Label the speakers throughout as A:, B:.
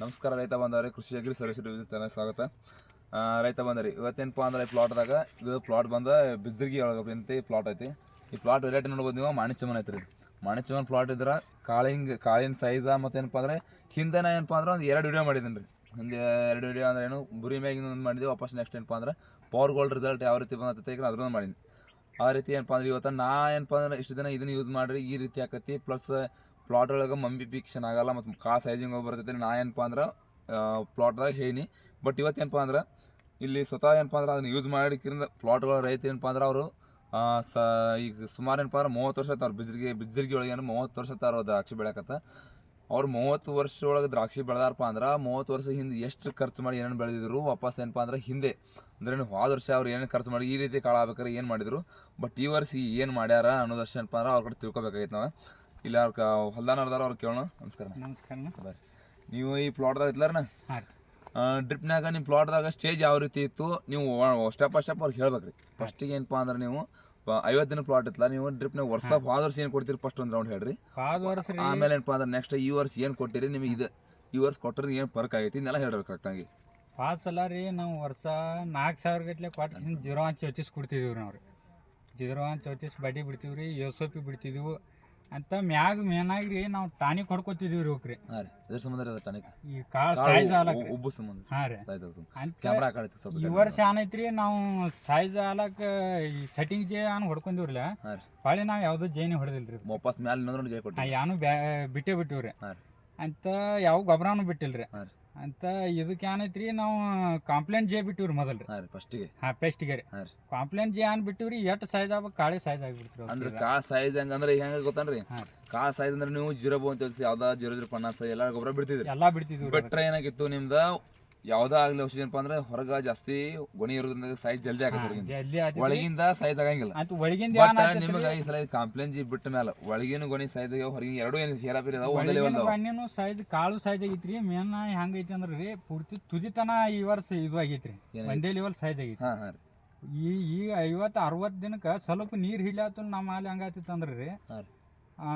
A: ನಮಸ್ಕಾರ ರೈತ ಬಂದವ್ರಿ ಕೃಷಿ ಅಗ್ರಿ ಸರ್ವಿಸ್ ಚಾನಲ್ ಸ್ವಾಗತ. ರೈತ ಬಂದರಿ ಇವತ್ತೇನಪ್ಪ ಅಂದ್ರೆ, ಈ ಪ್ಲಾಟ್ದಾಗ ಇದು ಪ್ಲಾಟ್ ಬಂದ ಬಿಜ್ಜರ್ಗಿ ಒಳಗೆ ಅಂತ ಪ್ಲಾಟ್ ಐತಿ. ಈ ಪ್ಲಾಟ್ ರೇಟ್ ನೋಡ್ಬೋದು ನೀವು ಮಾಣಿಚಮನ್ ಐತ್ರಿ. ಮಾಣಿಚಮನ್ ಪ್ಲಾಟ್ ಇದ್ರ ಕಾಳಿಂಗ್, ಕಾಳಿನ ಸೈಜ ಮತ್ತೇನಪ್ಪ ಅಂದ್ರೆ, ಹಿಂದೆನ ಏನಪ್ಪ ಅಂದ್ರೆ, ಒಂದು ಎರಡು ವಿಡಿಯೋ ಮಾಡಿದ್ದೀನಿ ರೀ. ಒಂದು ಎರಡು ವಿಡಿಯೋ ಅಂದ್ರೆ ಏನು, ಬುರಿ ಮ್ಯಾಗಿನ ಒಂದು ಮಾಡಿದ್ವಿ, ವಾಪಸ್ ನೆಕ್ಸ್ಟ್ ಏನಪ್ಪ ಅಂದ್ರೆ ಪವರ್ ಗೋಲ್ಡ್ ರಿಸಲ್ಟ್ ಯಾವ ರೀತಿ ಬಂದೈತೆ ಈಗ ಮಾಡೀನಿ ಆ ರೀತಿ ಏನಪ್ಪ ಅಂದ್ರೆ, ಇವತ್ತು ನಾ ಏನಪ್ಪ ಅಂದ್ರೆ, ಇಷ್ಟು ದಿನ ಇದನ್ನ ಯೂಸ್ ಮಾಡಿರಿ, ಈ ರೀತಿ ಆಕತಿ ಪ್ಲಸ್ ಪ್ಲಾಟ್ ಒಳಗೆ ಮಂಬಿ ಪಿಕ್ಷನ್ ಆಗಲ್ಲ ಮತ್ತು ಕಾ ಸೈಜಿಂಗ್ ಹೋಗಿ ಬರ್ತೈತೆ ನಾ ಏನಪ್ಪ ಅಂದ್ರೆ ಪ್ಲಾಟ್ದಾಗ ಹೇಳಿ ಬಟ್ ಇವತ್ತೇನಪ್ಪ ಅಂದ್ರೆ, ಇಲ್ಲಿ ಸ್ವತಃ ಏನಪ್ಪ ಅಂದ್ರೆ ಅದನ್ನ ಯೂಸ್ ಮಾಡಿಕ್ಕಿಂದ ಪ್ಲಾಟ್ಗಳ ರೈತ ಏನಪ್ಪ ಅಂದ್ರೆ ಅವರು ಸ, ಈಗ ಸುಮಾರು ಏನಪ್ಪ ಅಂದ್ರೆ ಮೂವತ್ತು ವರ್ಷ ಅವ್ರು ಬಿಜ್ರಿಗೆ ಬಿಜ್ರಿಗೆ ಒಳಗೆ ಏನು ಮೂವತ್ತು ವರ್ಷ ತಾರ ದ್ರಾಕ್ಷಿ ಬೆಳೆಯಕತ್ತ. ಅವ್ರು ಮೂವತ್ತು ವರ್ಷ ಒಳಗೆ ದ್ರಾಕ್ಷಿ ಬೆಳೆದಾರಪ್ಪ ಅಂದ್ರೆ ಮೂವತ್ತು ವರ್ಷ ಹಿಂದೆ ಎಷ್ಟು ಖರ್ಚು ಮಾಡಿ ಏನೇನು ಬೆಳೆದಿದ್ರು ವಾಪಸ್ ಏನಪ್ಪ ಅಂದ್ರೆ ಹಿಂದೆ. ಅಂದ್ರೆ ಹೋದ ವರ್ಷ ಅವ್ರು ಏನೇನು ಖರ್ಚು ಮಾಡಿ ಈ ರೀತಿ ಕಾಳ ಆಗ್ಬೇಕಾದ್ರೆ ಏನು ಮಾಡಿದ್ರು. ಬಟ್ ಈ ವರ್ಷ ಏನು ಮಾಡ್ಯಾರ ಅನ್ನೋದಷ್ಟು ಏನಪ್ಪ ಅಂದ್ರೆ ಅವ್ರ ಕಡೆ ತಿಳ್ಕೊಬೇಕಾಗಿತ್ತು ನಾವು. ಇಲ್ಲ ಅವ್ರ ಹೊಲ್ದಾನ ಅವ್ರದಾರ ಅವ್ರು ಕೇಳೋಣ. ನಮಸ್ಕಾರ
B: ನಮಸ್ಕಾರ
A: ಬರ್ರಿ. ನೀವು ಈ ಪ್ಲಾಟ್ದಾಗ
B: ರೀ.
A: ಡ್ರಿಪ್ನಾಗ ನಿಮ್ಮ ಪ್ಲಾಟ್ದಾಗ ಸ್ಟೇಜ್ ಯಾವ ರೀತಿ ಇತ್ತು? ನೀವು ಸ್ಟೆಪ್ ಬೈ ಸ್ಟೆಪ್ ಅವ್ರಿಗೆ ಹೇಳ್ಬೇಕ್ರಿ. ಫಸ್ಟಿಗೆ ಏನಪ್ಪ ಅಂದ್ರೆ ನೀವು ಐವತ್ತು ದಿನ ಪ್ಲಾಟ್ ಇತ್ತಲ್ಲ ನೀವು ಡ್ರಿಪ್ನಾಗ ವರ್ಷ ಹೋದ ವರ್ಷ ಏನು ಕೊಡ್ತೀರಿ ಫಸ್ಟ್ ಒಂದು ರೌಂಡ್ ಹೇಳ್ರಿ. ಆಮೇಲೆ ಏನಪ್ಪ ಅಂದ್ರೆ ನೆಕ್ಸ್ಟ್ ಈ ವರ್ಷ ಏನು ಕೊಟ್ಟಿರಿ ನಿಮಗೆ ಇದು. ಈ ವರ್ಷ ಕೊಟ್ಟರೆ ಏನು ಫರ್ಕ್ ಆಗೈತಿ ಇದನ್ನೆಲ್ಲ ಹೇಳ್ರಿ ಕರೆಕ್ಟಾಗಿ
B: ಫಾದ್ ಸಲ ರೀ ನಾವು ವರ್ಷ ನಾಲ್ಕು ಸಾವಿರ ಗಟ್ಲೆ ಕೊಟ್ಟು ಜೀರೋ ಹಂಚಿ ಕೊಡ್ತಿದ್ದೀವಿ ರೀ ನಾವು ರೀ ಜೀರೋ ಹಂಚಿ ಚೌಚಿಸ್ ಬಡ್ಡಿ ಬಿಡ್ತೀವಿ ರೀ ಯೋಸೋಪಿ ಬಿಡ್ತಿದ್ದೀವಿ ಅಂತ ಮ್ಯಾಗ ಮೇನಾಗಿ ರೀ ನಾವು ಟಾನಿಕ್ ಹೊಡ್ಕೊತಿದ್ದೀವಿ ರೀ ಹೋಗ್ರಿ
A: ಹಾಂ ರೀ ಇದ್ರ ಸಂಬಂಧ ರೀ ಟನಿಕ್.
B: ಈ ಕಾಳು ಸೈಜ್ ಆಲಕ್ ರೀ
A: ಉಬ್ಬು ಸಂಬಂಧ.
B: ಹಾಂ ರೀ.
A: ಸೈಜ್
B: ಅಂತ
A: ಕ್ಯಾಮ್ರಾ ಹಾಕೈತಿ ಸ್ವಲ್ಪ
B: ಈ ವರ್ಷ ಏನೈತ್ರಿ ನಾವು ಸೈಜ್ ಆಲಕ್ ಈ ಸೆಟ್ಟಿಂಗ್ ಜೇ ಅನ್ ಹೊಡ್ಕೊಂಡಿವ್ರಲ್ಲ
A: ಹಾಂ ರೀ.
B: ಹೊಳ್ಳಿ ನಾವು ಯಾವುದೋ ಜೇನಿ ಹೊಡೆದಿಲ್ರಿ
A: ವಾಪಸ್ ಮ್ಯಾಲೆ ನಿಂದ್ರೆ ಜೈ ಕೊಟ್ಟಿ
B: ಯಾನು ಬ್ಯಾ ಬಿಟ್ಟೇ ಬಿಟ್ಟಿವ್ರಿ.
A: ಹಾಂ ರೀ.
B: ಅಂತ ಯಾವ ಗೊಬ್ಬರನೂ ಬಿಟ್ಟಿಲ್ರಿ.
A: ಹಾಂ ರೀ.
B: ಅಂತ ಇದಕ್ಕೆ ಏನೈತ್ರಿ ನಾವು ಕಾಂಪ್ಲೇಂಟ್ ಜೇ ಬಿಟ್ಟಿವ್ರಿ ಮೊದಲು ರೀ
A: ಹಾಂ ರೀ ಫಸ್ಟಿಗೆ
B: ಹಾಂ ಪೆಸ್ಟಿಗೆ ರೀ.
A: ಹಾಂ ರೀ.
B: ಕಾಂಪ್ಲೇಂಟ್ ಜೇ ಏನ್ ಬಿಟ್ಟಿವ್ರಿ ಎಷ್ಟು ಸೈಜ್ ಆಗ್ಬೇಕು ಕಾಳಿ ಸೈಜ್ ಆಗಿಬಿಡ್ತೀವಿ
A: ಅಂದ್ರೆ ಕಾ ಸೈಜ್ ಹೆಂಗಂದ್ರೆ ಹೆಂಗ ಗೊತ್ತನ್ರಿ? ಕಾ ಸೈಜ್ ಅಂದ್ರೆ ನೀವು ಜೀರೋ ಬೋನ್ ಚಲ್ಸಿ ಯಾವ್ದಾ ಜೀರೋ ಜೀರೋ ಪನ್ನಾಸ್ ಎಲ್ಲಾ ಗೊಬ್ಬರ ಬಿಡ್ತಿದ್ರಿ.
B: ಎಲ್ಲ ಬಿಡ್ತಿದ್ವಿ
A: ಬಿಟ್ರೆ ಏನಾಗಿತ್ತು ನಿಮ್ದ? ಯಾವ್ದಾ ಆಗ್ಲಿ ಔಷಧಿ ಏನಪ್ಪಾ ಅಂದ್ರೆ ಹೊರಗ ಜಾಸ್ತಿ ಗೊಣಿ ಇರೋದ್ರಿಂದ ಸೈಜ್ ಜಲ್ದಿ ಆಗತ್ತೆ ಒಳಗಿಂದ ಸೈಜ್ ಆಗಂಗಿಲ್ಲ.
B: ಅಂತ ಒಳಗಿಂದ
A: ಬಟ್ ನಿಮಗೆ ಈ ಸಲ ಕಾಂಪ್ಲೇನ್ ಜಿ ಬಿಟ್ಟ ಮೇಲೆ ಒಳಗಿನ ಗೊಣಿ ಸೈಜ್ ಹೊರಗಿನ ಎರಡು ಏನು ಹೇರಾಪಿರಿ ಅದಾವ ಒಂದೇ ಲೆವೆಲ್ ಅದಾವ
B: ಬಣ್ಣಿನೂ ಸೈಜ್ ಕಾಳು ಸೈಜ್ ಆಗೈತ್ರಿ ಮೇನ್ ಹೆಂಗೈತಿ ಅಂದ್ರೆ ರೀ ಪೂರ್ತಿ ತುದಿತನ ಈ ವರ್ಷ ಇದು ಆಗೈತ್ರಿ.
A: ಏನಾಗೈತಿ?
B: ಒಂದೇ ಲೆವೆಲ್ ಸೈಜ್ ಆಗೈತಿ
A: ಹಾ ಹಾ ರೀ.
B: ಈ ಈ ಐವತ್ತು ಅರವತ್ತು ದಿನಕ್ಕೆ ಸ್ವಲ್ಪ ನೀರು ಹಿಡ್ಲಾತು ನಮ್ಮ ಅಲ್ಲಿ ಹೆಂಗಾತಿತ್ತು ಅಂದ್ರೆ ರೀ
A: ಹಾ ರೀ.
B: ಆ,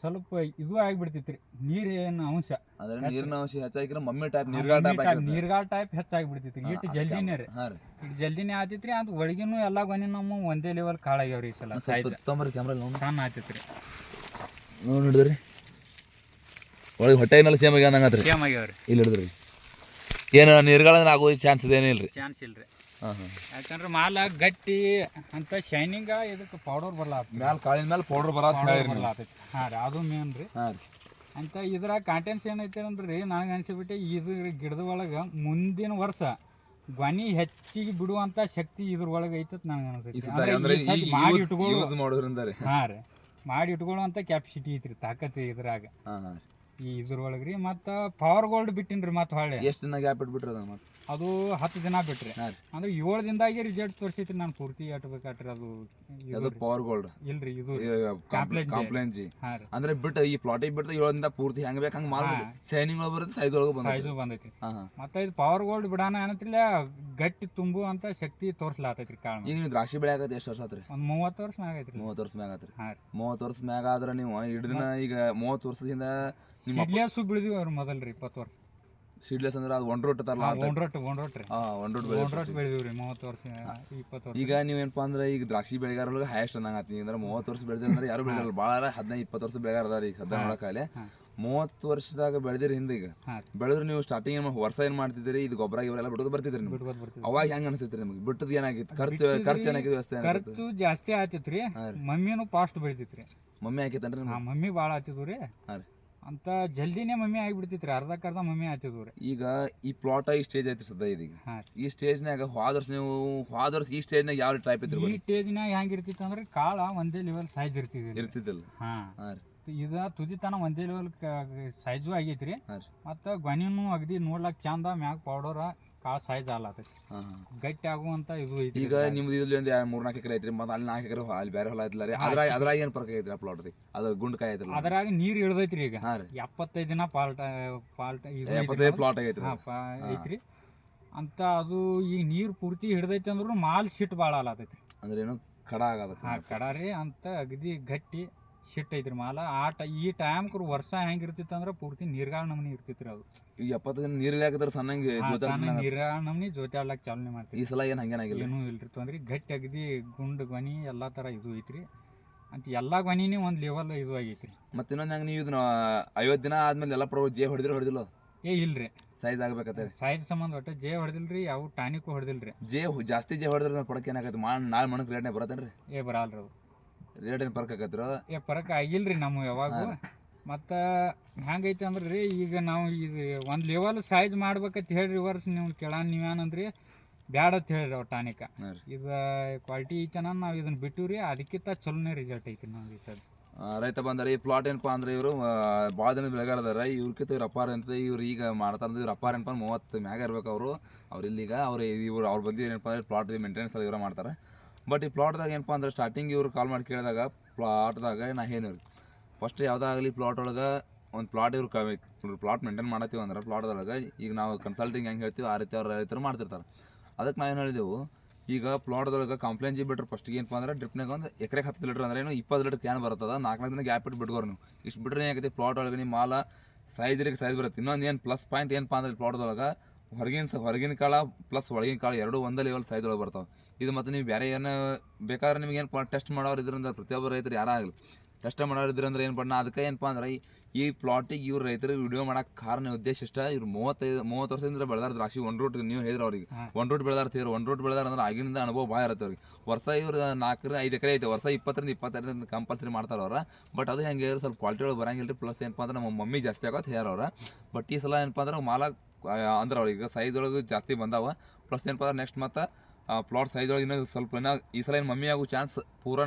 B: ಸ್ವಲ್ಪ ಇದು ಆಗಿಬಿಡ್ತಿತ್ತು ರೀ ನೀರಿನ ಅಂಶ.
A: ಅಂದ್ರೆ ನೀರಿನ ಅಂಶ ಹೆಚ್ಚಾಗಿರ ಮಮ್ಮಿ ಟೈಪ್ ನೀರ್ಗಾಳ ಟೈಪ್
B: ನೀರ್ಗಾಳ ಟೈಪ್ ಹೆಚ್ಚಾಗಿಬಿಡ್ತಿತ್ತು ಇಟ್ಟು ಜಲ್ದಿನೇ ರೀ.
A: ಇಟ್
B: ಇಟ್ಟು ಜಲ್ದಿನೇ ಆತಿತ್ರಿ ಅಂತ ಒಳಗಿನೂ ಎಲ್ಲ ಗೊನಿ ನಮ್ಮ ಒಂದೇ ಲೆವೆಲ್ ಕಾಳಾಗ್ಯಾವ್ರಿ ಈ ಸಲ.
A: ತೊಂಬರಿ ಕ್ಯಾಮ್ರಾ
B: ಸಣ್ಣ ಆತಿತ್ರಿ.
A: ನೋಡಿ ಹಿಡಿದ್ರಿ. ಒಳಗೆ ಹೊಟ್ಟೆನೆಲ್ಲ ಸೇಮ್ ಆಗ್ಯಾವ
B: ಸೇಮ್ ಆಗ್ಯಾವ್ರಿ.
A: ಇಲ್ಲಿ ಹಿಡಿದ್ರಿ. ಏನು ನೀರ್ಗಾಳಂದ್ರೆ ಆಗೋ ಚಾನ್ಸ್ ಇದೇನಿಲ್ಲ ರೀ
B: ಚಾನ್ಸ್ ಇಲ್ರಿ. ಯಾಕಂದ್ರೆ ಮಾಲ ಗಟ್ಟಿ ಅಂತ ಶೈನಿಂಗ ಇದಕ್ಕೆ ಪೌಡರ್ ಬರ್ಲಾ
A: ಮ್ಯಾಲ ಕಾಳಿನ ಮೇಲೆ ಪೌಡರ್ ಹೇಳಿರಿ ನೀವು.
B: ಹಾಂ ರೀ ಅದು ಮೇನ್ ರೀ.
A: ಹಾಂ ರೀ.
B: ಅಂತ ಇದ್ರಾಗ ಕಾಂಟೆನ್ಸ್ ಏನೈತೆ ಅಂದ್ರೆ ನನಗೆ ಅನಿಸಿಬಿಟ್ಟು ಇದು ಗಿಡದ ಒಳಗೆ ಮುಂದಿನ ವರ್ಷ ಧ್ವನಿ ಹೆಚ್ಚಿಗೆ ಬಿಡುವಂತ ಶಕ್ತಿ ಇದ್ರ ಒಳಗೆ ಐತತ್ ನನಗೆ
A: ಈ
B: ಅನ್ಸೈತಿ.
A: ಸತಿ ಅಂದ್ರೆ
B: ಈ ಸತಿ
A: ಈಗ
B: ಮಾಡಿ ಇಟ್ಕೊಳ್ಳೋ
A: ಯೂಸ್ ಮಾಡೋದ್ರಿಂದ ರೀ
B: ಹಾಂ ರೀ ಮಾಡಿ ಇಟ್ಕೊಳ್ಳುವಂಥ ಕ್ಯಾಪಾಸಿಟಿ ಐತ್ರಿ ತಾಕತ್ ಇದ್ರಾಗ
A: ಹಾಂ ಹಾಂ
B: ಈ ಇದ್ರ ಒಳಗೆ ರೀ. ಮತ್ತು ಪವರ್ ಗೋಲ್ಡ್ ಬಿಟ್ಟಿನ್ರಿ ಮತ್ತೆ ಹೊಳ್ಳಿ.
A: ಎಷ್ಟು ದಿನ ಗ್ಯಾಪ್ ಇಟ್ಬಿಟ್ರಿ ಅದನ್ನ ಮತ್ತೆ?
B: ಅದು ಹತ್ತು ದಿನ ಬಿಟ್ರಿ.
A: ಹಾಂ ರೀ.
B: ಅಂದ್ರೆ ಏಳು ದಿನದಾಗೆ ರಿಜಲ್ಟ್ ತೋರಿಸೈತ್ರಿ ನಾನು ಪೂರ್ತಿ ಅಟ್ಬೇಕಾಟ್ರಿ ಅದು
A: ಅದು ಪವರ್ ಗೋಲ್ಡ್
B: ಇಲ್ರಿ ಇದು
A: ಕಾಂಪ್ಲೇನ್
B: Complaint
A: ಜಿ.
B: ಹಾಂ ರೀ.
A: ಅಂದ್ರೆ ಬಿಟ್ಟು ಈ ಪ್ಲಾಟಿಗೆ ಬಿಟ್ಟು ದಿನ ಪೂರ್ತಿ ಹೆಂಗ್ ಬೇಕು ಹಂಗೆ ಮಾಡಿ
B: ಸೈನಿಂಗ್
A: ಶೈನಿಂಗ್ ಒಳಗೆ ಬರುತ್ತೆ ಸೈಜ್ ಒಳಗೆ ಬಂದ
B: ಸೈಜು ಬಂದೈತಿ.
A: ಮತ್ತ ಹಾಂ.
B: ಮತ್ತೆ ಇದು ಪವರ್ ಗೋಲ್ಡ್ ಬಿಡಾನ ಏನಂತಿಲ್ಲ ಗಟ್ಟಿ ತುಂಬು ಅಂತ ಶಕ್ತಿ ತೋರ್ಸ್ಲಾತೈತ್ರಿ ಕಾರಣ
A: ಈಗ ನೀವು ದ್ರಾಕ್ಷಿ ಬೆಳೆ ಆಗತ್ತೆ ಎಷ್ಟು ವರ್ಷ ಆತ್ರಿ?
B: ಒಂದ್ ಮೂವತ್ತು ವರ್ಷ ಆಗೈತ್ರಿ.
A: ಮೂವತ್ತು ವರ್ಷ ಮ್ಯಾಗ ಆತ್ರಿ
B: ಹಾಂ ರೀ.
A: ಮೂವತ್ತು ವರ್ಷ ಮ್ಯಾಗ ಆದ್ರೆ ನೀವು ಹಿಡಿದಿನ ಈಗ ಮೂವತ್ತು ವರ್ಷದಿಂದ
B: ಸಿಡ್ಲಿಯಸು ಬೆಳೆದಿವಿ ಅವ್ರು ಮೊದಲ್ರಿ ಇಪ್ಪತ್ತು ವರ್ಷ.
A: ಸೀಡ್ಲೆಸ್ ಅಂದ್ರೆ ಅದು ಒನ್ ರೋಟ್ ತರಲ್ಲ
B: ಒಂಡ್ರೊಟ್ ಒಂಡ್ರೊಟ್ ರೀ.
A: ಒನ್ ರೋಟ್
B: ಒಂಡ್ರೊಟ್ ಬೆಳೆದಿವ್ರಿ ಮೂವತ್ತು ವರ್ಷ ಇಪ್ಪತ್ತು ವರ್ಷ
A: ಈಗ ನೀವೇನಪ್ಪ ಅಂದ್ರೆ ಈಗ ದ್ರಾಕ್ಷಿ ಬೆಳೆಗಾರೊಳಗೆ ಹೈಯೆಸ್ಟ್ ಅನ್ನಂಗತ್ತಿ ಅಂದ್ರೆ ಮೂವತ್ತು ವರ್ಷ ಬೆಳೆದಿಲ್ಲ ಅಂದ್ರೆ ಯಾರು ಬೆಳೆದಿಲ್ಲ ಭಾಳ ಹದಿನೈದು ಇಪ್ಪತ್ತು ವರ್ಷ ಬೆಳೆಗಾರ ಅದಾರ ಈಗ ಸದ್ಯ ನೋಡಕಾಲೆ. ಮೂವತ್ತು ವರ್ಷದಾಗ ಬೆಳೆದಿರಿ ಹಿಂದೆ ಈಗ. ಬೆಳೆದ್ರೆ ನೀವು ಸ್ಟಾರ್ಟಿಂಗ್ ಏನು ವರ್ಷ ಏನು ಮಾಡ್ತಿದ್ದೀರಿ? ಇದು ಗೊಬ್ಬರ ಇವರೆಲ್ಲ ಬಿಡೋದು ಬರ್ತಿದ್ರಿ ನೀವು ಅವಾಗ ಹೆಂಗ್ ಅನಿಸ್ತೈತ್ರಿ ನಿಮ್ಗೆ? ಬಿಟ್ಟದ್ ಏನಾಗಿತ್ತು? ಖರ್ಚು ಖರ್ಚು ಏನಾಗಿತ್ತು ವ್ಯವಸ್ಥೆ
B: ಖರ್ಚು ಜಾಸ್ತಿ ಆತಿತ್ರಿ. ಮಮ್ಮಿನೂ ಫಾಸ್ಟ್ ಬೆಳಿತೈತ್ರಿ
A: ಮಮ್ಮಿ ಹಾಕಿತ್ತನ್ರಿ
B: ಆ
A: ನಿಮ್ಗೆ
B: ಮಮ್ಮಿ ಭಾಳ ಆತಿದ್ವು ರೀ.
A: ಹಾಂ ರೀ.
B: ಅಂತ ಜಲ್ದಿನೇ ಮಮ್ಮಿ ಆಗಿಬಿಡ್ತಿತ್ರಿ. ಅರ್ಧಕ್ಕರ್ಧ ಮಮ್ಮಿ ಆತಿದ್ವು ರೀ
A: ಈಗ ಈ ಪ್ಲಾಟ್ ಈ ಸ್ಟೇಜ್ ಐತಿ ಸದ್ಯ ಇದೀಗ.
B: ಹಾಂ.
A: ಈ ಸ್ಟೇಜ್ನಾಗ ಹೋದ ವರ್ಷ ನೀವು ಹೋದ ವರ್ಷ ಈ ಸ್ಟೇಜ್ನಾಗ ಯಾವ ಟೈಪ್ ಇದ್ರಿ
B: ಈ ಸ್ಟೇಜ್ನಾಗ ಹೆಂಗಿರ್ತಿತ್ತು ಅಂದ್ರೆ ಕಾಳ ಒಂದೇ ಲೆವೆಲ್ ಸೈಜ್ ಇರ್ತಿದ್ರಿ
A: ಇರ್ತಿದ್ದಿಲ್ಲ.
B: ಹಾಂ.
A: ಹಾಂ ರೀ.
B: ಇದ ತುದಿತನ ಒಂದೇ ಲೆವೆಲ್ ಸೈಜು ಆಗೈತ್ರಿ.
A: ಹಾಂ ರೀ.
B: ಮತ್ತು ಗೊನಿನೂ ಅಗದಿ ನೋಡ್ಲಾಕ ಚಂದ ಮ್ಯಾಗ ಪೌಡರ ಕಾಳು ಸೈಜ್
A: ಹಾಂ
B: ಗಟ್ಟಿ ಆಗುವಂತ ಇದು ಐತಿ
A: ಈಗ ನಿಮ್ದು ಇದ್ರಲ್ಲಿ ಒಂದು ಎರಡು ಮೂರು ನಾಲ್ಕು ಎಕರೆ ಐತ್ರಿ ಮತ್ತೆ ಅಲ್ಲಿ ನಾಲ್ಕು ಎಕರೆ ಅಲ್ಲಿ ಬೇರೆ ಹೊಲ ಐತಿಲ್ಲ ರೀ. ಅದ್ರಾಗ ಅದ್ರಾಗ ಏನು ಪರ್ಕ ಐತ್ರಿ ಆ ಪ್ಲಾಟ್ ಅದು ಗುಂಡ್ಕಾಯಿ ಐತ್ರಲ್ಲ
B: ಅದ್ರಾಗ ನೀರ್ ಇಳ್ದೈತ್ರಿ ಈಗ.
A: ರೀ.
B: ಎಪ್ಪತ್ತೈದು ದಿನ ಪಾಲ್ಟ ಪಾಲ್ಟ ಐತ್ರಿ
A: ಎಪ್ಪತ್ತೈದು. ಪ್ಲಾಟ್ ಆಗೈತ್ರಿ.
B: ಐತ್ರಿ. ಅಂತ ಅದು ಈಗ ನೀರ್ ಪೂರ್ತಿ ಹಿಡ್ದೈತಿ ಅಂದ್ರೂ ಮಾಲ್ ಸಿಟ್ ಭಾಳ ಆಲತೈತಿ
A: ಅಂದ್ರೆ ಏನು ಕಡ ಆಗದ
B: ಕಡ ರೀ. ಅಂತ ಅಗದಿ ಗಟ್ಟಿ ಶಿಟ್ ಐತ್ರಿ ಮಾಲ. ಆ ಟ ಈ ಟೈಮ್ಕ್ರು ವರ್ಷ ಹೆಂಗಿರ್ತಿತ್ತು ಅಂದ್ರೆ ಪೂರ್ತಿ ನೀರ್ಗಾಳ ನಮ್ನಿ ಇರ್ತಿತ್ರಿ ಅದು.
A: ಈ ಎಪ್ಪತ್ತು ದಿನ ನೀರಿಗೆ ಹಾಕಿದ್ರೆ ಸಣ್ಣಂಗೆ
B: ಹಾ,
A: ಜೋತಾಡ್
B: ಸಣ್ಣ. ನೀರ್ಗಾಳ ನಮ್ನಿ ಚಾಲನೆ ಮಾಡ್ತೀವಿ.
A: ಈ ಸಲ ಏನು ಹಂಗೇನಾಗಿಲ್ಲ
B: ಏನೂ ಇಲ್ರಿ ತೊಂದ್ರಿ. ಗಟ್ಟಿ ಅಗದಿ ಗುಂಡು ಗ್ವನಿ ಎಲ್ಲ ಥರ ಇದು ಐತ್ರಿ. ಅಂತ ಎಲ್ಲ ಗ್ವನಿನೇ ಒಂದು ಲೆವೆಲ್ ಇದು ಆಗೈತ್ರಿ.
A: ಮತ್ತೆ ಇನ್ನೊಂದು ಹಂಗೆ ನೀವು ಇದನ್ನ ಐವತ್ತು ದಿನ ಆದ್ಮೇಲೆ ಎಲ್ಲ ಪ್ರೊ ಜೇ ಹೊಡೆದ್ರೆ ಹೊಡೆದಿಲ್ಲ?
B: ಏ ಇಲ್ರಿ.
A: ಸೈಜ್ ಆಗ್ಬೇಕತ್ತೆ
B: ಸೈಜ್ ಸಂಬಂಧ ಒಟ್ಟು ಜೇ ಹೊಡೆದಿಲ್ರಿ ಯಾವ ಟಾನಿಕು ಹೊಡೆದಿಲ್ರಿ.
A: ಜೇ ಜಾಸ್ತಿ ಜೇ ಹೊಡೆದ್ರೆ ಪಡಕ್ಕೆ ಏನಾಗತ್ತೆ ಮಾ ನಾಳೆ ಮಣಕ್ಕೆ ರೇಟ್ನೇ ಬರತ್ತೇನ್ರಿ?
B: ಏ ಬರಲ್ರಿ ಅದು.
A: ರೇಟ್ ಏನು ಪರ್ಕ್ ಆಕತ್ರ
B: ಏ ಪರಕ್ ಆಗಿಲ್ರಿ ನಮ್ಗೆ ಯಾವಾಗ. ಮತ್ತು ಹೆಂಗೈತೆ ಅಂದ್ರೆ ರೀ ಈಗ ನಾವು ಇದು ಒಂದು ಲೆವೆಲ್ ಸೈಜ್ ಮಾಡ್ಬೇಕಂತ ಹೇಳ್ರಿ ವರ್ಷ ನೀವು ಕೇಳಾನ ನೀವೇನಂದ್ರಿ ಬ್ಯಾಡ ಅಂತ ಹೇಳ್ರಿ ಅವ್ರು ಟಾನಿಕ. ಇದು ಕ್ವಾಲಿಟಿ ಐತನ ನಾವು ಇದನ್ನ ಬಿಟ್ಟಿವ್ರಿ ಅದಕ್ಕಿಂತ ಚಲೋನೇ ರಿಸಲ್ಟ್ ಐತಿ ನಮ್ಗೆ ಈ
A: ಸರ್. ರೈತ ಬಂದಾರೆ ಈ ಪ್ಲಾಟ್ ಏನಪ್ಪ ಅಂದ್ರೆ ಇವರು ಭಾಳ ದಿನ ಬೆಳೆಗಾರದಾರ ಇವ್ರಕ್ಕಿಂತ ಇವ್ರ ಅಪ್ಪಾರ ಅಂತ ಇವ್ರು ಈಗ ಮಾಡ್ತಾರೆ ಇವ್ರ ಅಪ್ಪಾರ ಏನಪ್ಪ ಮೂವತ್ತು ಮ್ಯಾಗ ಇರ್ಬೇಕು ಅವರು. ಅವ್ರು ಇಲ್ಲಿಗ ಅವ್ರು ಇವ್ರು ಅವ್ರ ಬಗ್ಗೆ ಏನಪ್ಪ ಅಂದ್ರೆ ಪ್ಲಾಟ್ ಮೇಂಟೆನೆನ್ಸ್ ಇವ್ರ ಮಾಡ್ತಾರೆ. ಬಟ್ ಈ ಪ್ಲಾಟ್ದಾಗ ಏನಪ್ಪ ಅಂದ್ರೆ ಸ್ಟಾರ್ಟಿಂಗ್ ಇವ್ರು ಕಾಲ್ ಮಾಡಿ ಕೇಳಿದಾಗ ಪ್ಲಾಟ್ದಾಗ ನಾ ಏನು ಫಸ್ಟ್ ಯಾವುದಾಗಲಿ ಪ್ಲಾಟ್ ಒಳಗೆ ಒಂದು ಪ್ಲಾಟ್ ಇವ್ರು ಕ ಪ್ಲಾಟ್ ಮೇಂಟೈನ್ ಮಾಡತ್ತೀವಿ ಅಂದ್ರೆ ಪ್ಲಾಟ್ದೊಳಗೆ ಈಗ ನಾವು ಕನ್ಸಲ್ಟಿಂಗ್ ಹೆಂಗೆ ಹೇಳ್ತೀವಿ ಆ ರೀತಿ ಅವ್ರು ರೈತರು ಮಾಡ್ತಿರ್ತಾರೆ. ಅದಕ್ಕೆ ನಾವೇನು ಹೇಳಿದೆವು, ಈಗ ಪ್ಲಾಟ್ದೊಳಗೆ ಕಂಪ್ಲೇಂಟ್ ಜಿ ಬಿಟ್ರೆ ಫಸ್ಟಿಗೆ ಏನಪ್ಪ ಅಂದ್ರೆ ಡ್ರಿಪ್ನಾಗ ಒಂದು ಎಕರೆಗೆ ಹತ್ತು ಲೀಟ್ರ್ ಅಂದ್ರೆ ಏನು ಇಪ್ಪತ್ತು ಲೀಟ್ರ್ ಕ್ಯಾನ್ ಬರ್ತದೆ ನಾಲ್ಕು ನಾಲ್ಕು ದಿನ ಗ್ಯಾಪ್ ಇಟ್ಟು ಬಿಟ್ಕೋರು ನೀವು. ಇಷ್ಟು ಬಿಟ್ರೆ ಏನಾಗೈತಿ ಪ್ಲಾಟ್ ಒಳಗೆ ನಿಮ್ಮ ಮಾಲ ಸೈಜ್ರಿಗೆ ಸೈಜ್ ಬರುತ್ತೆ. ಇನ್ನೊಂದು ಏನು ಪ್ಲಸ್ ಪಾಯಿಂಟ್ ಏನಪ್ಪ ಅಂದ್ರೆ ಪ್ಲಾಟ್ದೊಳಗೆ ಹೊರಗಿನ ಹೊರಗಿನ ಕಾಳ ಪ್ಲಸ್ ಒಳಗಿನ ಕಾಳ ಎರಡು ಒಂದೇ ಲೆವೆಲ್ ಸೈಜ್ ಒಳಗೆ ಬರ್ತಾವೆ. ಇದು ಮತ್ತು ನೀವು ಬೇರೆ ಏನೋ ಬೇಕಾದ್ರೆ ನಿಮ್ಗೆ ಏನು ಟೆಸ್ಟ್ ಮಾಡೋರು ಇದ್ರಿಂದ ಪ್ರತಿಯೊಬ್ಬ ರೈತರು ಆಗಲಿ ಟೆಸ್ಟ್ ಮಾಡೋರು ಇದ್ರಂದ್ರೆ ಏನು ಪಡ್ನ? ಅದಕ್ಕೆ ಏನಪ್ಪ ಅಂದ್ರೆ ಈ- ಪ್ಲಾಟಿಗೆ ಇವ್ರು ರೈತರು ವಿಡಿಯೋ ಮಾಡೋಕೆ ಕಾರಣ ಉದ್ದೇಶ ಇಷ್ಟ. ಇವ್ರು ಮೂವತ್ತೈದು ಮೂವತ್ತು ವರ್ಷದಿಂದ ಬೆಳೆದಾರ ದ್ರಾಕ್ಷಿ ಒನ್ ರೂಟ್ ನೀವು ಹೇಳಿದ್ರು ಅವ್ರಿಗೆ. ಒನ್ ರೂಟ್ ಬೆಳೆದಾರ ತೀವ್ರ. ಒನ್ ರೂಟ್ ಬೆಳೆದಾರ ಅಂದ್ರೆ ಆಗಿನಿಂದ ಅನುಭವ ಭಾಳ ಇರುತ್ತೆ ಅವ್ರಿಗೆ. ವರ್ಷ ಇವ್ರು ನಾಲ್ಕರ ಐದು ಎಕರೆ ಐತೆ. ವರ್ಷ ಇಪ್ಪತ್ತರಿಂದ ಇಪ್ಪತ್ತೈದರಿಂದ ಕಂಪಲ್ಸರಿ ಮಾಡ್ತಾರೆ ಅವ್ರ. ಬಟ್ ಅದು ಹೆಂಗೆ ಸ್ವಲ್ಪ ಕ್ವಾಲಿಟಿ ಒಳಗೆ ಬರಂಗಿಲ್ಲ ರೀ ಪ್ಲಸ್ ಏನಪ್ಪ ಅಂದ್ರೆ ನಮ್ಮ ಮಮ್ಮಿ ಜಾಸ್ತಿ ಆಗೋದು ಹೇರ್ ಅವ್ರ. ಬಟ್ ಈ ಸಲ ಏನಪ್ಪ ಅಂದ್ರೆ ಮಾಲ ಅಂದ್ರೆ ಅವ್ರಿಗೆ ಸೈಜ್ ಒಳಗೆ ಜಾಸ್ತಿ ಬಂದಾವ. ಪ್ಲಸ್ ಏನಪ್ಪ ಅಂದ್ರೆ ನೆಕ್ಸ್ಟ್ ಮತ್ತೆ ಪ್ಲಾಟ್ ಸೈಜ್ ಒಳಗೆ ಇನ್ನೂ ಸ್ವಲ್ಪ ಏನೋ ಈ ಸಲ ಏನು ಮಮ್ಮಿ ಆಗೋ ಚಾನ್ಸ್ ಪೂರ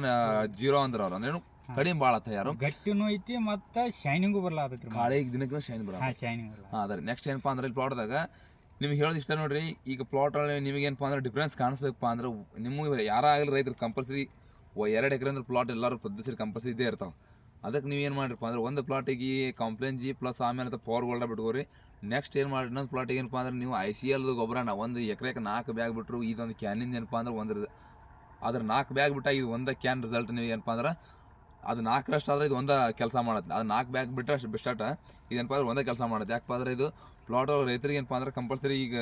A: ಜೀರೋ ಅಂದ್ರೆ ಅವ್ರು. ಅಂದ್ರೆ ಕಡಿಮೆ ಭಾಳ ತಯಾರು
B: ಗಟ್ಟಿನೂ ಐತಿ ಮತ್ತು ಶೈನಿಂಗು ಬರ್ಲಾತೈತ್ರಿ
A: ಕಾಳೆ ದಿನಕ್ಕೆ ಶೈನ್ ಬರಲ್ಲ.
B: ಹಾಂ ಶೈನಿಂಗ್ ಬರಲ್ಲ.
A: ಹಾಂ ಅದೇ ನೆಕ್ಸ್ಟ್ ಏನಪ್ಪ ಅಂದ್ರೆ ಇಲ್ಲಿ ಪ್ಲಾಟ್ದಾಗ ನಿಮ್ಗೆ ಹೇಳೋದು ಇಷ್ಟ ನೋಡ್ರಿ ಈಗ ಪ್ಲಾಟ್ ಒಳಗೆ ನಿಮಗೆ ಏನಪ್ಪ ಅಂದ್ರೆ ಡಿಫ್ರೆನ್ಸ್ ಕಾಣಿಸ್ಬೇಕಪ್ಪ ಅಂದ್ರೆ ನಿಮಗೆ ಯಾರಾಗಲಿ ರೈತರು ಕಂಪಲ್ಸರಿ ಎರಡು ಎಕರೆ ಅಂದ್ರೆ ಪ್ಲಾಟ್ ಎಲ್ಲರೂ ಪದ್ಧತಿ ಕಂಪಲ್ಸರಿ ಇದ್ದೇ ಇರ್ತಾವೆ. ಅದಕ್ಕೆ ನೀವು ಏನು ಮಾಡಿರಪ್ಪ ಅಂದ್ರೆ ಒಂದು ಪ್ಲಾಟಿಗೆ ಕಾಂಪ್ಲೇನ್ ಜಿ ಪ್ಲಸ್ ಆಮೇಲೆ ಅಂತ ಪವರ್ ಗೋಲ್ಡ ಬಿಟ್ಕೋರಿ. ನೆಕ್ಸ್ಟ್ ಏನು ಮಾಡಿ ಇನ್ನೊಂದು ಪ್ಲಾಟಿಗೆ ಏನಪ್ಪ ಅಂದ್ರೆ ನೀವು ಐ ಸಿ ಎಲ್ದು ಗೊಬ್ಬರನ ಒಂದು ಎಕರೆಗೆ ನಾಲ್ಕು ಬ್ಯಾಗ್ ಬಿಟ್ಟರು ಇದೊಂದು ಕ್ಯಾನಿಂದ ಏನಪ್ಪ ಅಂದ್ರೆ ಒಂದು ಅದ್ರ ನಾಲ್ಕು ಬ್ಯಾಗ್ ಬಿಟ್ಟಾಗ ಇದು ಒಂದು ಕ್ಯಾನ್ ರಿಸಲ್ಟ್ ನೀವು ಏನಪ್ಪ ಅಂದ್ರೆ ಅದು ನಾಲ್ಕರಷ್ಟು ಆದರೆ ಇದು ಒಂದೇ ಕೆಲಸ ಮಾಡುತ್ತೆ. ಅದು ನಾಲ್ಕು ಬ್ಯಾಗ್ ಬಿಟ್ಟರೆ ಅಷ್ಟು ಬಿಸ್ಟಾಟ ಇದೇನಪ್ಪ ಅಂದ್ರೆ ಒಂದೇ ಕೆಲಸ ಮಾಡುತ್ತೆ. ಯಾಕಪ್ಪ ಅಂದ್ರೆ ಇದು ಪ್ಲಾಟ್ ರೈತರಿಗೆ ಏನಪ್ಪ ಅಂದ್ರೆ ಕಂಪಲ್ಸರಿ ಈಗ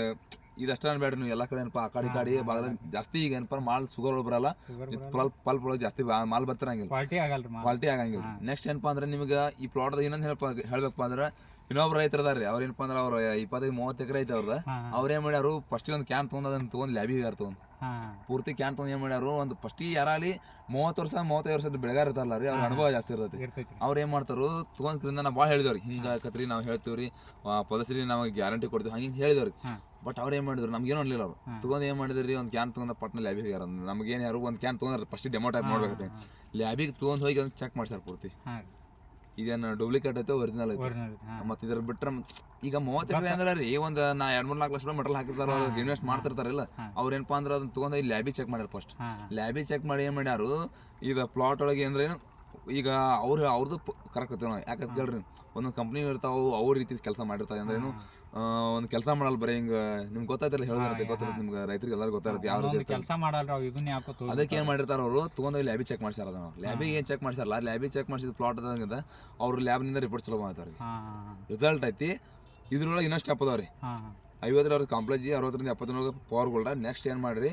A: ಇದಷ್ಟೇ ಬೇಡ ನೀವು. ಎಲ್ಲ ಕಡೆ ಏನಪ್ಪ ಆ ಕಡೆ ಕಡೆ ಭಾಗದಾಗ ಜಾಸ್ತಿ ಈಗ ಏನಪ್ಪ ಮಾಲ್ ಸುಗರ್ ಬರಲ್ಲ. ಪಲ್ಪ್ ಪಲ್ಪ್ ಒಳಗೆ ಜಾಸ್ತಿ ಮಾಲ್ ಬರ್ತಿರಂಗಿಲ್ಲ.
B: ಕ್ವಾಲಿಟಿ ಆಗಲ್ಲ
A: ಕ್ವಾಲಿಟಿ ಆಗಂಗಿಲ್ಲ. ನೆಕ್ಸ್ಟ್ ಏನಪ್ಪ ಅಂದ್ರೆ ನಿಮ್ಗೆ ಈ ಪ್ಲಾಟ್ದಾಗ ಇನ್ನೊಂದು ಹೇಳಪ್ಪ ಹೇಳ್ಬೇಕಪ್ಪ ಅಂದ್ರೆ ಇನ್ನೊಬ್ರು ರೈತರ ಅದಾರ ರೀ ಅವ್ರ ಏನಪ್ಪ ಅಂದ್ರೆ ಅವ್ರ ಇಪ್ಪತ್ತೈದು ಮೂವತ್ತು ಎಕರೆ ಐತೆ
B: ಅವ್ರದ.
A: ಅವ್ರ ಏನ್ ಮಾಡ್ಯಾರು ಫಸ್ಟಿಗೆ ಒಂದು ಕ್ಯಾನ್ ತೊಗೊಂಡು ಅದನ್ನು ತೊಗೊಂಡು ಲ್ಯಾಬಿಗೆ ಯಾರು ತೊಗೊಂಡು? ಪೂರ್ತಿ ಕ್ಯಾನ್ ತೊಗೊಂಡು ಏನು ಮಾಡ್ಯಾರು ಒಂದು ಫಸ್ಟಿಗೆ ಯಾರಾಗಲಿ ಮೂವತ್ತು ವರ್ಷ ಮೂವತ್ತೈದು ವರ್ಷದ ಬೆಳಗಾರ ಇರ್ತಾರಲ್ಲ ರೀ ಅವ್ರ ಅನುಭವ ಜಾಸ್ತಿ ಇರ್ತೈತಿ. ಅವ್ರ ಏನು ಮಾಡ್ತಾರು ತೊಗೊಂಡ್ರಿಂದ ನಾವು ಭಾಳ ಹೇಳಿದವ್ರಿ. ಹಿಂಗೆ ಆಕತ್ರಿ ನಾವು ಹೇಳ್ತೀವ್ರಿ ರೀ ಪೊಲೀಸರಿ ನಮಗೆ ಗ್ಯಾರಂಟಿ ಕೊಡ್ತೀವಿ ಹಂಗೆ ಹೇಳಿದವ್ರಿ. ಬಟ್ ಅವ್ರು ಏನು ಮಾಡಿದ್ರು ನಮ್ಗೇನು ಅನ್ಲಿಲ್ಲ ಅವ್ರು. ತೊಗೊಂಡು ಏನು ಮಾಡಿದ್ರಿ ಒಂದು ಕ್ಯಾನ್ ತೊಗೊಂಡು ಪಟ್ನ ಲ್ಯಾಬಿಗೆ ಹೋಗ್ಯಾರ ನಮಗೇನು ಯಾರು ಒಂದು ಕ್ಯಾನ್ ತೊಗೊಂಡ್ರೆ ಫಸ್ಟ್ ಡೆಮೋ ಟೈಪ್ ನೋಡ್ಬೇಕು ಲ್ಯಾಬಿಗೆ ತೊಗೊಂಡು ಹೋಗಿ ಅದನ್ನ ಚೆಕ್ ಮಾಡ್ಸಾರ ಪೂರ್ತಿ. ಇದೇನು ಡೂಪ್ಲಿಕೇಟ್ ಐತೆ ಒರಿಜಿನಲ್ ಐತೆ?
B: ಒರಿಜಿನಲ್
A: ಮತ್ತೆ ಇದ್ರ ಬಿಟ್ರೆ ಈಗ ಮೂವತ್ತು ಎಕರೆ ಅಂದ್ರೆ ರೀ ಒಂದು ನಾ ಎರಡ್ ಮೂರು ನಾಲ್ಕು ಲಕ್ಷ ರೂಪಾಯಿ ಮೆಟಲ್ ಹಾಕಿರ್ತಾರ ಇನ್ವೆಸ್ಟ್ ಮಾಡ್ತಿರ್ತಾರಲ್ಲ
B: ಇಲ್ಲ?
A: ಅವ್ರು ಏನಪ್ಪ ಅಂದ್ರೆ ಅದನ್ನ ತಗೊಂಡ್ ಇಲ್ಲಿ ಲ್ಯಾಬಿ ಚೆಕ್ ಮಾಡ್ಯಾರ ಫಸ್ಟ್ ಲ್ಯಾಬಿ ಚೆಕ್ ಮಾಡಿ ಏನು ಮಾಡ್ಯಾರು ಈಗ ಪ್ಲಾಟ್ ಒಳಗೆ ಅಂದ್ರೆ ಏನು ಈಗ ಅವ್ರು ಅವ್ರದ್ದು ಕರೆಕ್ಟ್ ಇರ್ತಾವ ಯಾಕಂತ ಕೇಳ್ರಿ. ಒಂದೊಂದು ಕಂಪ್ನಿ ಇರ್ತಾವು ಅವ್ರ ರೀತಿ ಕೆಲಸ ಮಾಡಿರ್ತಾವೆ ಅಂದ್ರೆ ಏನು ಒಂದು ಕೆಲಸ ಮಾಡಲ್ಲ ಬರೀ ಹಿಂಗೆ ನಿಮ್ಗೆ ಗೊತ್ತಾಯ್ತಲ್ಲ ಹೇಳಿದ್ರೆ ಗೊತ್ತಿರುತ್ತೆ ನಿಮ್ಗೆ ರೈತರಿಗೆ ಎಲ್ಲರೂ ಗೊತ್ತಾಗುತ್ತೆ ಯಾವ ರೀತಿ.
B: ಕೆಲಸ ಮಾಡಲ್ಲ ಇದನ್ನ ಯಾಕೋ ತೋರಿ
A: ಅದಕ್ಕೆ ಏನು ಮಾಡಿರ್ತಾರೆ ಅವರು ತೊಗೊಂಡೋಗಿ ಲ್ಯಾಬಿ ಚೆಕ್ ಮಾಡ್ಸ್ಯಾರ ಅದನ್ನ ಲ್ಯಾಬಿಗೆ ಏನು ಚೆಕ್ ಮಾಡ್ಸಾರಲ್ಲ ಲ್ಯಾಬಿ ಚೆಕ್ ಮಾಡಿಸಿದ ಪ್ಲಾಟ್ ಅದಂಗದ ಅವ್ರು ಲ್ಯಾಬ್ನಿಂದ ರಿಪೋರ್ಟ್ ಚಲೋ ಮಾಡ್ತಾರೆ ರಿಸಲ್ಟ್ ಐತಿ ಇದ್ರೊಳಗೆ ಇನ್ನಷ್ಟು ಸ್ಟೆಪ್ ಅದಾವ ರೀ ಐವತ್ತರ ಕಾಂಪ್ಲೆಕ್ಸ್ ಅರವತ್ತರಿಂದ ಎಪ್ಪತ್ತೊಂದು ಪವರ್ ಗೋಲ್ಡ ನೆಕ್ಸ್ಟ್ ಏನು ಮಾಡಿರಿ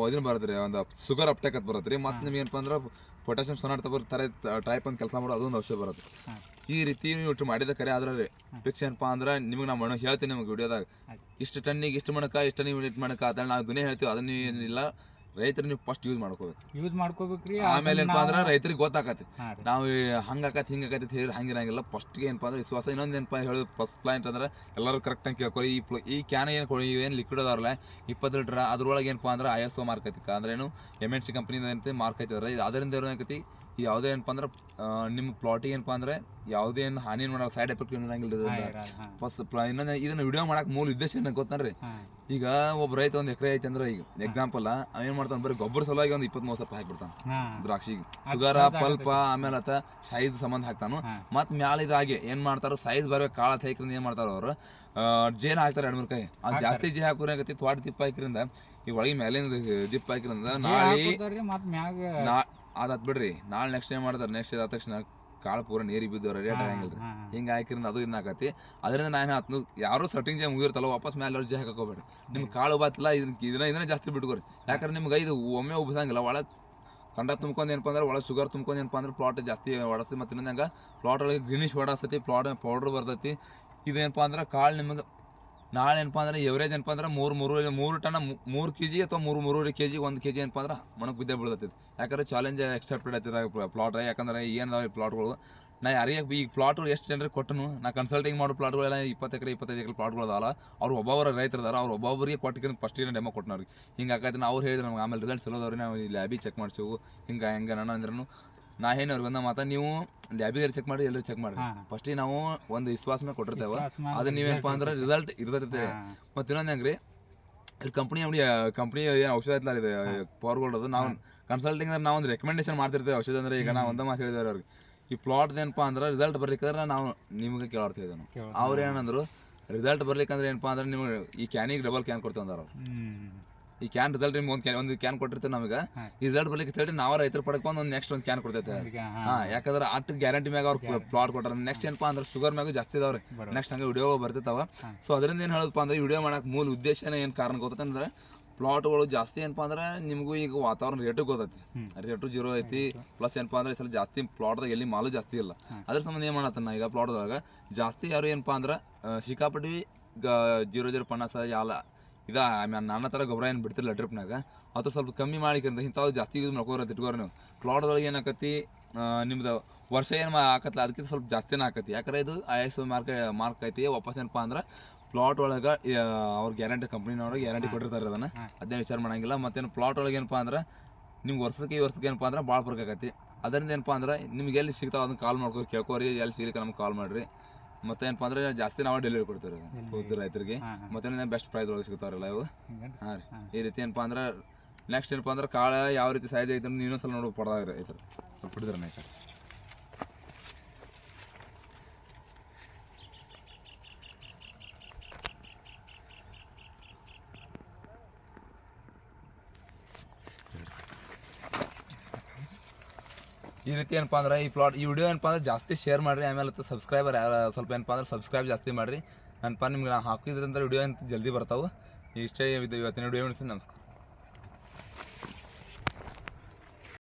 A: ಒದಿನ ಬರುತ್ತೆ ರೀ ಒಂದು ಶುಗರ್ ಅಪ್ಟೇಕ್ ಅಂತ ಬರುತ್ತೆ ರೀ ಮತ್ತು ನಿಮ್ಗೆ ಏನಪ್ಪ ಅಂದ್ರೆ ಪೊಟ್ಯಾಷಿಯಮ್ ಸೊನಾಟ್ ಥರ ಟೈಪ್ ಅಂತ ಕೆಲಸ ಮಾಡೋ ಅದೊಂದು ಔಷಧ ಬರುತ್ತೆ ಈ ರೀತಿ ನೀವು ಇಟ್ಟು ಮಾಡಿದ ಕರೆ ಆದ್ರೆ ಏನಪ್ಪ ಅಂದ್ರೆ ನಿಮಗೆ ನಾವು ಮಣ್ಣು ಹೇಳ್ತೀನಿ ನಿಮ್ಗೆ ವಿಡಿಯೋದಾಗ. ಇಷ್ಟು ಟನ್ನಿಗೆ ಇಷ್ಟು ಮಣಕ ಇಷ್ಟು ಟನ್ನಿಗೆ ಇಟ್ಟು ಮಣಕ ಅದನ್ನ ನಾವು ಅದನ್ನೇ ಹೇಳ್ತೀವಿ ಅದನ್ನ ಏನಿಲ್ಲ ರೈತರು ನೀವು ಫಸ್ಟ್ ಯೂಸ್ ಮಾಡ್ಕೋಬೇಕು.
B: ಯೂಸ್ ಮಾಡ್ಕೋಬೇಕ್ರಿ
A: ಆಮೇಲೆ ಏನಪ್ಪ ಅಂದ್ರೆ ರೈತರಿಗೆ ಗೊತ್ತಾಕತಿ ನಾವು ಹಂಗಾಕತಿ ಹಿಂಗಾಕತಿ ಹೇಳಿ ಹಂಗಿರಂಗಿಲ್ಲ. ಫಸ್ಟ್ಗೆ ಏನಪ್ಪ ಅಂದ್ರೆ ವಿಶ್ವಾಸ ಇನ್ನೊಂದು ಏನಪ್ಪ ಹೇಳೋದು ಫಸ್ಟ್ ಪ್ಲಾಂಟ್ ಅಂದ್ರೆ ಎಲ್ಲರೂ ಕರೆಕ್ಟಾಗಿ ಕೇಳ್ಕೊಳ್ಳಿ. ಈ ಪ್ಲ ಈ ಕ್ಯಾನ್ ಏನು ಕೊಡಿ ಏನು ಲಿಕ್ವಿಡ್ ಅದಾರಲ್ಲ ಇಪ್ಪತ್ತು ಲೀಟ್ರ್ ಅದ್ರೊಳಗೆ ಏನಪ್ಪ ಅಂದ್ರೆ ಐ ಎಸ್ ಒ ಮಾರ್ಕ್ ಐತಿ. ಅಂದ್ರೆ ಏನು ಎಂ ಎನ್ ಸಿ ಕಂಪ್ನಿದ ಏನಂತ ಮಾರ್ಕ್ ಐತಿ. ಅದರಿಂದ ಏನಾಗತಿ ಯಾವುದೇ ಏನಪ್ಪ ಅಂದ್ರೆ ನಿಮ್ಮ ಪ್ಲಾಟಿಗೆ ಏನಪ್ಪ ಅಂದ್ರೆ ಯಾವುದೇ ಏನು ಹಾನಿ ಮಾಡೋ ಸೈಡ್ ಎಫೆಕ್ಟ್ ಇರಂಗಿಲ್ಲ ಫಸ್ಟ್ ಇನ್ನೊಂದು ಇದನ್ನ ವಿಡಿಯೋ ಮಾಡಕ್ಕೆ ಮೂಲ ಉದ್ದೇಶ ಏನಕ್ಕೆ ಗೊತ್ತನ್ರಿ? ಈಗ ಒಬ್ಬ ರೈತ ಒಂದು ಎಕರೆ ಐತೆ ಅಂದ್ರೆ ಈಗ ಎಕ್ಸಾಂಪಲ್ ಏನ್ ಮಾಡ್ತಾನೆ ಬರೀ ಗೊಬ್ಬರ ಸಲುವಾಗಿ ಒಂದು ಇಪ್ಪತ್ತ್ ಮೂವತ್ತು ಸಾವಿರ ಹಾಕ್ಬಿಡ್ತಾನೆ. ದ್ರಾಕ್ಷಿಗೆ. ಶುಗರ ಪಲ್ಪ ಆಮೇಲೆ ಆತ ಸೈಜ್ ಸಂಬಂಧ ಹಾಕ್ತಾನು.
B: ಹಾಂ.
A: ಮತ್ ಮ್ಯಾಲ ಇದಾಗಿ ಏನ್ ಮಾಡ್ತಾರ ಸೈಜ್ ಬರ್ಬೇಕು ಕಾಳ ಹಾಕಿರಿಂದ ಏನ್ ಮಾಡ್ತಾರ ಅವ್ರು ಜೇನ್ ಹಾಕ್ತಾರೆ ಎರಡು ಮೂರು ಕೈ. ಅದು ಜಾಸ್ತಿ ಜೇ ಹಾಕೋರಾಗತಿ ತ್ವಾಟ ದಿಪ್ಪ ಹಾಕಿರಿಂದ ಈ ಒಳಗೆ ಮ್ಯಾಲಿನ ದಿಪ್ಪ ಹಾಕಿರಿಂದ ನಾಳೆ
B: ಮತ್ತೆ
A: ಅದಾತ್ ಬಿಡ್ರಿ. ನಾಳೆ ನೆಕ್ಸ್ಟ್ ಏನು ಮಾಡ್ತಾರೆ? ನೆಕ್ಸ್ಟ್ ಆದ ತಕ್ಷಣ ಕಾಳು ಪೂರ ನೀರಿಗೆ ಬಿದ್ದವ್ರ ರೇಟ್ ಆಗಂಗಿಲ್ಲ ಹಿಂಗೆ ಹಾಕಿರಿಂದ ಅದು ಇನ್ನಾಕತಿ ಅದರಿಂದ ನಾನು ಹತ್ತು ಯಾರು ಸಟಿಂಗ್ ಜೈ ಮುಗಿರ್ತಲ್ಲ ವಾಪಸ್ ಮೇಲೆ ಅವ್ರು ಜೈ ಹಾಕೋಬೇಡ್ರಿ ನಿಮ್ಗೆ ಕಾಳು ಬಾತಿಲ್ಲ ಇದನ್ನ ಇದನ್ನ ಇದನ್ನ ಜಾಸ್ತಿ ಬಿಟ್ಕೋರಿ. ಯಾಕಂದ್ರೆ ನಿಮ್ಗೆ ಇದು ಒಮ್ಮೆ ಉಬ್ಸಂಗಿಲ್ಲ ಒಳಗೆ ಕಂಡ ತುಂಬ್ಕೊಂಡು ಏನಪ್ಪ ಅಂದ್ರೆ ಒಳಗೆ ಶುಗರ್ ತುಂಬ್ಕೊಂಡು ಏನಪ್ಪ ಅಂದ್ರೆ ಪ್ಲಾಟ್ ಜಾಸ್ತಿ ಹೊಡಸ್ತಿ ಮತ್ತು ಇನ್ನೊಂದು ಹಂಗೆ? ಪ್ಲಾಟ್ ಒಳಗೆ ಗ್ರೀನಿಶ್ ಹೊಡಸ್ತೈತಿ ಪ್ಲಾಟ್ ಪೌಡ್ರ್ ಬರ್ತೈತಿ. ಇದೇನಪ್ಪ ಅಂದ್ರೆ ಕಾಳು ನಿಮಗೆ ನಾಳೆ ಏನಪ್ಪ ಅಂದ್ರೆ ಎವರೇಜ್ ಏನಪ್ಪ ಅಂದ್ರೆ ಮೂರು ಮೂರು ಮೂರು ಟನ್ ಮೂರು ಕೆ ಜಿ ಅಥವಾ ಮೂರು ಮೂರುವರೆ ಕೆ ಜಿ ಒಂದು ಕೆ ಜಿ ಏನಪ್ಪ ಅಂದ್ರೆ ಮಣಕ್ಕೆ ಬಿದ್ದೇ ಬೀಳ್ತೈತಿ. ಯಾಕಂದ್ರೆ ಚಾಲೆಂಜ್ ಎಕ್ಸೆಪ್ಟೆಡ್ ಆಯ್ತದ ಪ್ಲಾಟ್ ಯಾಕಂದ್ರೆ ಏನು ಪ್ಲಾಟ್ಗಳು ನಾ ಯಾರಿಗೆ ಈ ಪ್ಲಾಟ್ಗಳು ಎಷ್ಟು ಜನರಿಗೆ ಕೊಟ್ಟನು? ನಾ ಕನ್ಸಲ್ಟಿಂಗ್ ಮಾಡೋ ಪ್ಲಾಟ್ಗಳೆಲ್ಲ ಇಪ್ಪತ್ತು ಎಕರೆ, ಇಪ್ಪತ್ತೈದು ಎಕರೆ ಪ್ಲಾಟ್ಗಳು ಅದಾವಲ್ಲ, ಅವ್ರು ಒಬ್ಬೊಬ್ಬರ ರೈತರು ಅದಾರ, ಅವ್ರು ಒಬ್ಬೊಬ್ಬರಿಗೆ ಕೊಟ್ಟಿಗೆ ಫಸ್ಟ್ ಡೆಮೋ ಕೊಟ್ಟನವ್ರಿಗೆ. ಹಿಂಗೆ ಆಕೈತೆ ಅವ್ರು ಹೇಳಿದ್ರು ನಮ್ಗೆ ಆಮೇಲೆ ರಿಸಲ್ಟ್ ಚಲೋದವ್ರಿ ನಾವು ಈ ಲ್ಯಾಬಿ ಚೆಕ್ ಮಾಡ್ಸೇವು. ಹಿಂಗೆ, ಹೆಂಗೆ ನಾನು ಅಂದ್ರೂ ನಾ ಏನು ಅವ್ರಿಗೆ ಒಂದ ಮಾತಾ ನೀವು ಲ್ಯಾಬಿಗೆ ಚೆಕ್ ಮಾಡಿ ಎಲ್ಲರೂ ಚೆಕ್ ಮಾಡಿ. ಫಸ್ಟ್ ನಾವು ಒಂದು ವಿಶ್ವಾಸ ಮೇಲೆ ಕೊಟ್ಟಿರ್ತೇವೆ. ಅದು ನೀವೇನಪ್ಪ ಅಂದ್ರೆ ರಿಸಲ್ಟ್ ಇರ್ತೈತೆ ಮತ್ತೆ ಇನ್ನೊಂದು ಹೆಂಗ್ರಿ ಇಲ್ಲಿ ಕಂಪ್ನಿ ಅಂಗಡಿ ಕಂಪ್ನಿ ಏನು ಔಷಧ ಐತಲ್ಲ ಇದು ಪವರ್ ಗೋಲ್ಡ್ ಅದು. ನಾವು ಕನ್ಸಲ್ಟಿಂಗ್ ಅಂದ್ರೆ ನಾವು ಒಂದು ರೆಕಮೆಂಡೇಶನ್ ಮಾಡ್ತಿರ್ತೇವೆ ಔಷಧ ಅಂದ್ರೆ. ಈಗ ನಾವು ಒಂದೇ ಮಾತು ಹೇಳಿದ್ರೆ ಅವ್ರಿಗೆ. ಈ ಪ್ಲಾಟ್ ಏನಪ್ಪ ಅಂದ್ರೆ ರಿಸಲ್ಟ್ ಬರ್ಲಿಕ್ಕಂದ್ರೆ ನಾವು ನಿಮಗೆ ಕೇಳಾಡ್ತೀವಿ ನಾವು ಅವ್ರು ಏನಂದ್ರು ರಿಸಲ್ಟ್ ಬರ್ಲಿಕ್ಕಂದ್ರೆ ಏನಪ್ಪ ಅಂದ್ರೆ ನಿಮಗೆ ಈ ಕ್ಯಾನಿಗೆ ಡಬಲ್ ಕ್ಯಾನ್ ಕೊಡ್ತೇವೆ ಅಂದ್ರೆ ಅವ್ರು. ಈ ಕ್ಯಾನ್ ರಿಸಲ್ಟ್ ನಿಮ್ಗೆ ಒಂದು ಕ್ಯಾನ್ ಒಂದು ಕ್ಯಾನ್ ಕೊಟ್ಟಿರ್ತೀವಿ ನಮಗೆ. ಈ ರಿಸಲ್ಟ್ ಬರ್ಲಿಕ್ಕೆ ಹೇಳಿ ನಾವು ರೈತರ ಪಡಕ್ಕೆ ಒಂದು ನೆಕ್ಸ್ಟ್ ಒಂದು ಕ್ಯಾನ್ ಕೊಡ್ತೈತೆ
B: ಹಾ,
A: ಯಾಕಂದ್ರೆ ಅಟ್ ಗ್ಯಾರಂಟಿ ಮ್ಯಾಗ ಅವ್ರು ಪ್ಲಾಟ್ ಕೊಟ್ಟಾರ. ನೆಕ್ಸ್ಟ್ ಏನಪ್ಪಾ ಅಂದ್ರೆ ಶುಗರ್ ಮ್ಯಾಗ ಜಾಸ್ತಿ ಇದಾವ್ರಿ. ನೆಕ್ಸ್ಟ್ ಹಂಗೆ ವಿಡಿಯೋ ಬರ್ತಿರ್ತಾವ. ಸೊ ಅದರಿಂದ ಏನು ಹೇಳೋದಪ್ಪ ಅಂದ್ರೆ ವಿಡಿಯೋ ಮಾಡಕ್ಕೆ ಮೂಲ ಉದ್ದೇಶನೇ ಏನು ಕಾರಣ ಗೊತ್ತಂದ್ರೆ ಪ್ಲಾಟ್ಗಳು ಜಾಸ್ತಿ ಏನಪ್ಪ ಅಂದ್ರೆ ನಿಮಗೂ ಈಗ ವಾತಾವರಣ ರೇಟು ಗೊತ್ತೈತಿ. ರೇಟು ಜೀರೋ ಐತಿ ಪ್ಲಸ್ ಏನಪ್ಪ ಅಂದ್ರೆ ಸಲ ಜಾಸ್ತಿ ಪ್ಲಾಟ್ದಾಗ ಎಲ್ಲಿ ಮಾಲು ಜಾಸ್ತಿ ಇಲ್ಲ. ಅದ್ರ ಸಂಬಂಧ ಏನು ಮಾಡತ್ತನ ಈಗ ಪ್ಲಾಟ್ದಾಗ ಜಾಸ್ತಿ ಯಾರು ಏನಪ್ಪ ಅಂದ್ರೆ ಸಿಕ್ಕಾಪಟ್ಟಿ ಜೀರೋ ಜೀರೋ ಪನ್ನಾಸ ಯಾಲ ಇದ ಆಮೇಲೆ ನನ್ನ ಥರ ಗೊಬ್ಬರ ಏನು ಬಿಡ್ತಿರಲ್ಲ ಡ್ರಿಪ್ನಾಗ ಅದು ಸ್ವಲ್ಪ ಕಮ್ಮಿ ಮಾಡಿಕ್ರಿಂದ ಇಂಥವು ಜಾಸ್ತಿ ಯೂಸ್ ಮಾಡ್ಕೋರ ಇಟ್ಕೋರಿ ನೀವು. ಪ್ಲಾಟ್ದೊಳಗೆ ಏನಾಕತಿ ನಿಮ್ದು ವರ್ಷ ಏನು ಹಾಕತ್ತಲ್ಲ ಅದಕ್ಕಿಂತ ಸ್ವಲ್ಪ ಜಾಸ್ತಿನೇ ಆಕತಿ ಯಾಕಂದ್ರೆ ಇದು ಐ ಎಸ್ ಮಾರ್ಕ್ ಮಾರ್ಕ್ ಐತಿ ವಾಪಸ್ ಏನಪ್ಪ ಅಂದ್ರೆ ಪ್ಲಾಟ್ ಒಳಗೆ ಅವ್ರ ಗ್ಯಾರಂಟಿ ಕಂಪ್ನಿನವ್ರಿಗೆ ಗ್ಯಾರಂಟಿ ಕೊಟ್ಟಿರ್ತಾರೆ ಅದನ್ನು.
B: ಅದೇ
A: ಅದೇನು ವಿಚಾರ ಮಾಡೋಂಗಿಲ್ಲ. ಮತ್ತೇನು ಪ್ಲಾಟ್ ಒಳಗೆ ಏನಪ್ಪ ಅಂದ್ರೆ ನಿಮ್ಗೆ ವರ್ಷಕ್ಕೆ ಈ ವರ್ಷಕ್ಕೆ ಏನಪ್ಪ ಅಂದ್ರೆ ಭಾಳ ಫರ್ಕ್ ಆಕತಿ ಅದರಿಂದ ಏನಪ್ಪ ಅಂದ್ರೆ ನಿಮ್ಗೆ ಎಲ್ಲಿ ಸಿಗ್ತಾವೆ ಅದನ್ನ ಕಾಲ್ ಮಾಡ್ಕೊ ಕೇಳ್ಕೋರಿ ಎಲ್ಲಿ ಸಿಗಲಿಕ್ಕೆ ನಮ್ಗೆ ಕಾಲ್ ಮಾಡಿರಿ. ಮತ್ತೇನಪ್ಪ ಅಂದ್ರೆ ಜಾಸ್ತಿ ನಾವು ಡೆಲಿವರಿ ಕೊಡ್ತೀವಿ ಹೋಗ್ತೀವಿ ರೈತರಿಗೆ. ಮತ್ತೆ ಬೆಸ್ಟ್ ಪ್ರೈಸ್ ಒಳಗೆ ಸಿಗ್ತಾವ್ರಲ್ಲ ಇವು? ಹಾಂ ರೀ. ಈ ರೀತಿ ಏನಪ್ಪ ಅಂದ್ರೆ ನೆಕ್ಸ್ಟ್ ಏನಪ್ಪ ಅಂದ್ರೆ ಕಾಳು ಯಾವ ರೀತಿ ಸೈಜ್ ಐತೆ ಇನ್ನೊಂದ್ಸಲ ನೀನು ಸಲ ನೋಡು ಪಡ್ದಾಗ ಐತ್ರಿ ಸ್ವಲ್ಪ ಹಿಡಿದ್ರೆ ಈ ರೀತಿ ಏನಪ್ಪ ಅಂದ್ರೆ ಈ ಪ್ಲಾಟ್ ಈ ವಿಡಿಯೋ ಏನಪ್ಪ ಅಂದ್ರೆ ಜಾಸ್ತಿ ಶೇರ್ ಮಾಡಿರಿ. ಆಮೇಲೆ ಸಬ್ಸ್ಕ್ರೈಬರ್ ಸ್ವಲ್ಪ ಏನಪ್ಪ ಅಂದ್ರೆ ಸಬ್ಸ್ಕ್ರೈಬ್ ಜಾಸ್ತಿ ಮಾಡಿರಿ. ಏನಪ್ಪ, ನಿಮ್ಗೆ ನಾನು ಹಾಕಿದ್ರಿಂದ ವಿಡಿಯೋ ಅಂತ ಜಲ್ದಿ ಬರ್ತಾವೆ. ಇಷ್ಟೇ ಇವತ್ತಿನ ವಿಡಿಯೋ ನಮಸ್ಕಾರ.